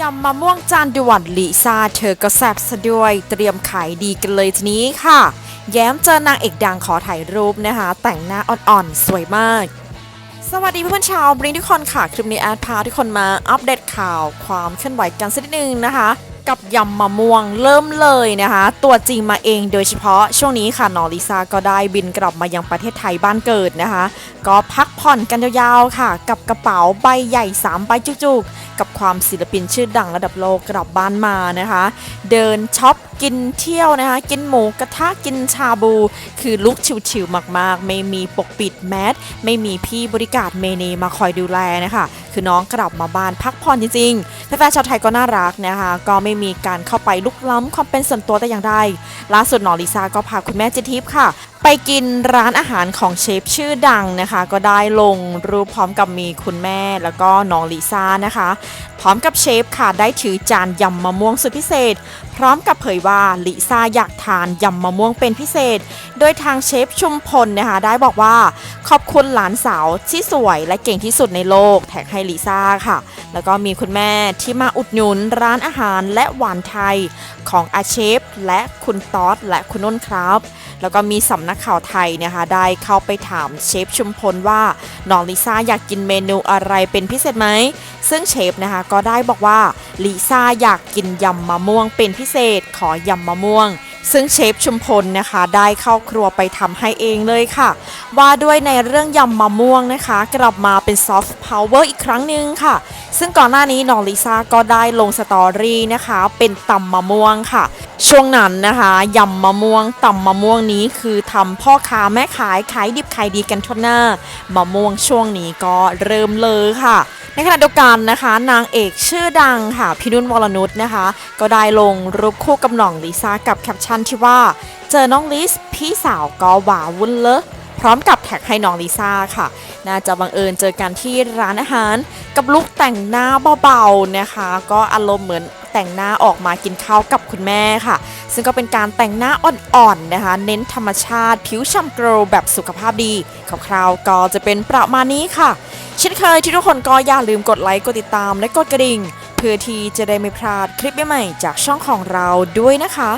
ยำมะม่วงจานด่วนลิซ่าเธอก็แซ่บซะด้วย เตรียมขายดีกันเลยทีนี้ค่ะ แย้มเจอนางเอกดังขอถ่ายรูปนะคะ แต่งหน้าอ่อนๆ สวยมาก สวัสดีเพื่อนๆชาวบริงทุกคนค่ะ คลิปนี้แอดพาทุกคนมาอัปเดตข่าวความเคลื่อนไหวกันสักนิดนึงนะคะ กับยำมะม่วงเริ่มเลยนะคะ ตัวจริงมาเองโดยเฉพาะช่วงนี้ค่ะนอลิซาก็ได้บินกลับมายังประเทศไทยบ้านเกิดนะคะ ก็พักผ่อนกันยาวๆค่ะ กับกระเป๋าใบใหญ่3ใบจุกๆ กับความศิลปินชื่อดังระดับโลกกลับบ้านมานะคะ เดินช็อปกินเที่ยวนะคะ กินหมูกระทะกินชาบู คือลุกชิวๆมากๆ ไม่มีปกปิดแมสไม่มีพี่บริการเมเนมาคอยดูแลนะคะคือน้องกลับมาบ้านพักผ่อนจริงๆแฟนๆชาวไทยก็น่ารักนะคะก็ไม่มีการเข้าไปลุกล้ำความเป็นส่วนตัวแต่อย่างใดล่าสุดหนอลิซ่าก็พาคุณแม่เจทิพย์ค่ะ ไปกินร้านอาหารของเชฟชื่อดังนะคะ ก็ได้ลงรูปพร้อมกับมีคุณแม่แล้วก็น้องลิซ่านะคะ พร้อมกับเชฟค่ะได้ถือจานยำมะม่วงสุดพิเศษ พร้อมกับเผยว่าลิซ่าอยากทานยำมะม่วงเป็นพิเศษ โดยทางเชฟชุมพลนะคะได้บอกว่า ขอบคุณหลานสาวที่สวยและเก่งที่สุดในโลกแท็กให้ลิซ่าค่ะ แล้วก็มีคุณแม่ที่มาอุดหนุนร้านอาหารและหวานไทยของอาเชฟและคุณต๊อดและคุณนุ่นครับ แล้วก็มีสำนักข่าวไทยนะคะได้เข้าไปถามเชฟชุมพลว่าน้องลิซ่าอยากกินเมนูอะไรเป็นพิเศษไหม ซึ่งเชฟนะคะก็ได้บอกว่าลิซ่าอยากกินยำมะม่วงเป็นพิเศษขอยำมะม่วง ซึ่งเชฟชุมพลนะคะได้เข้าครัวไปทำให้เองเลยค่ะ ว่าด้วยในเรื่องยำมะม่วงนะคะ กลับมาเป็นซอฟต์พาวเวอร์อีกครั้งหนึ่งค่ะ ซึ่งก่อนหน้านี้น้องลิซ่าก็ได้ลงสตอรี่นะคะ เป็นตำมะม่วงค่ะ ช่วงนั้นนะคะยำมะม่วงตำมะม่วงนี้คือทำพ่อค้าแม่ขายขายดิบขายดีกันทั่วหน้ามะม่วงช่วงนี้ก็เริ่มเลยค่ะ ในขณะเดียวกันนะคะ นางเอกชื่อดังค่ะพี่นุ่นวรนุชนะคะ ก็ได้ลงรูปคู่กับน้องลิซ่ากับแคปชั่นที่ว่า เจอน้องลิสพี่สาวก็หวาวุ่นเลยพร้อมกับแท็กให้น้องลิซ่าค่ะ น่าจะบังเอิญเจอกันที่ร้านอาหาร กับลุคแต่งหน้าเบาๆนะคะ ก็อารมณ์เหมือนแต่งหน้าออกมากินข้าวกับคุณแม่ค่ะ ซึ่งก็เป็นการแต่งหน้าอ่อนๆนะคะ เน้นธรรมชาติ ผิวช่ำโกลวแบบสุขภาพดีคร่าวๆก็จะเป็นประมาณนี้ค่ะ เช่นเคยที่ทุกคนก็อย่าลืมกดไลค์กดติดตามและกดกระดิ่ง เพื่อที่จะได้ไม่พลาดคลิปใหม่ๆจากช่องของเราด้วยนะคะ